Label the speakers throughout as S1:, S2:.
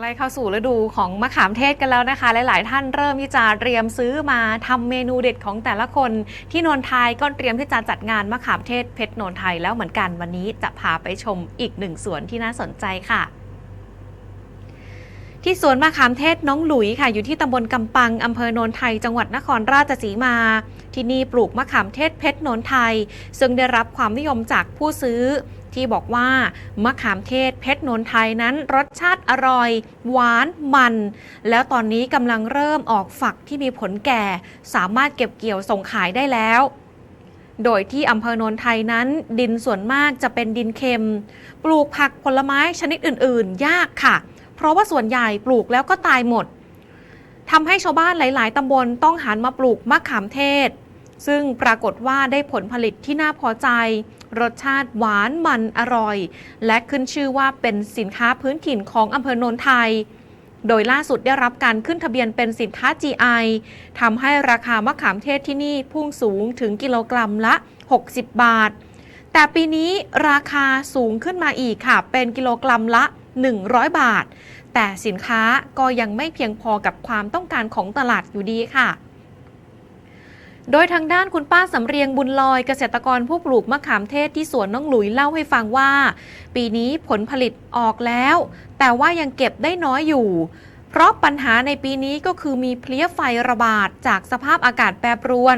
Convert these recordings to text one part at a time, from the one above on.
S1: ใกล้เข้าสู่ฤดูของมะขามเทศกันแล้วนะคะ หลาย ๆ ท่านเริ่มที่จะเตรียมซื้อมาทำเมนูเด็ดของแต่ละคน ที่นนทายก็เตรียมที่จะจัดงานมะขามเทศเพชรนนทายแล้วเหมือนกันวันนี้จะพาไปชมอีกหนึ่งสวนที่น่าสนใจค่ะที่สวนมะขามเทศน้องหลุยค่ะ อยู่ที่ตำบลกำปังอำเภอโนนไทย จังหวัดนครราชสีมา ที่นี่ปลูกมะขามเทศเพชรโนนไทย ซึ่งได้รับความนิยมจากผู้ซื้อ ที่บอกว่ามะขามเทศเพชรโนนไทยนั้นรสชาติอร่อย หวานมัน แล้วตอนนี้กำลังเริ่มออกฝักที่มีผลแก่ สามารถเก็บเกี่ยวส่งขายได้แล้ว โดยที่อำเภอโนนไทยนั้น ดินส่วนมากจะเป็นดินเค็ม ปลูกผักผลไม้ชนิดอื่น ๆ ยากค่ะ เพราะว่าส่วนใหญ่ปลูกแล้วก็ตายหมดทำให้ชาวบ้านหลาย ๆตำบลต้องหันมาปลูกมะขามเทศ ซึ่งปรากฏว่าได้ผลผลิตที่น่าพอใจ รสชาติหวานมันอร่อย และขึ้นชื่อว่าเป็นสินค้าพื้นถิ่นของอำเภอโนนไทย โดยล่าสุดได้รับการขึ้นทะเบียนเป็นสินค้า GI ทำให้ราคามะขามเทศที่นี่พุ่งสูงถึงกิโลกรัมละ 60 บาท แต่ปีนี้ราคาสูงขึ้นมาอีกค่ะ เป็นกิโลกรัมละ 100 บาท แต่สินค้าก็ยังไม่เพียงพอกับความต้องการของตลาดอยู่ดีค่ะ โดยทางด้านคุณป้าสำเรียงบุญลอยเกษตรกรผู้ปลูกมะขามเทศที่สวนน้องหลุยเล่าให้ฟังว่า ปีนี้ผลผลิตออกแล้ว แต่ว่ายังเก็บได้น้อยอยู่ เพราะปัญหาในปีนี้ก็คือมีเพลี้ยไฟระบาดจากสภาพอากาศแปรปรวน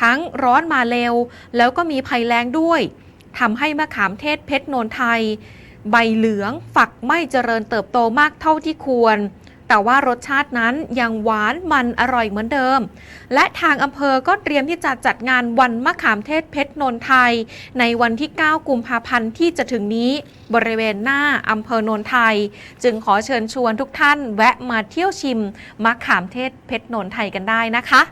S1: ทั้งร้อนมาเร็ว แล้วก็มีภัยแล้งด้วยทำให้มะขามเทศเพชรโนนไทย ใบเหลืองฝักไม่เจริญเติบโตมากเท่าที่ควร แต่ว่ารสชาตินั้นยังหวานมันอร่อยเหมือนเดิม และทางอำเภอก็เตรียมที่จะจัดงานวันมะขามเทศเพชรนนทไทย ในวันที่ 9 กุมภาพันธ์ที่จะถึงนี้บริเวณหน้าอำเภอโนนไทย จึงขอเชิญชวนทุกท่านแวะมาเที่ยวชิมมะขามเทศเพชรนนทไทยกันได้นะคะ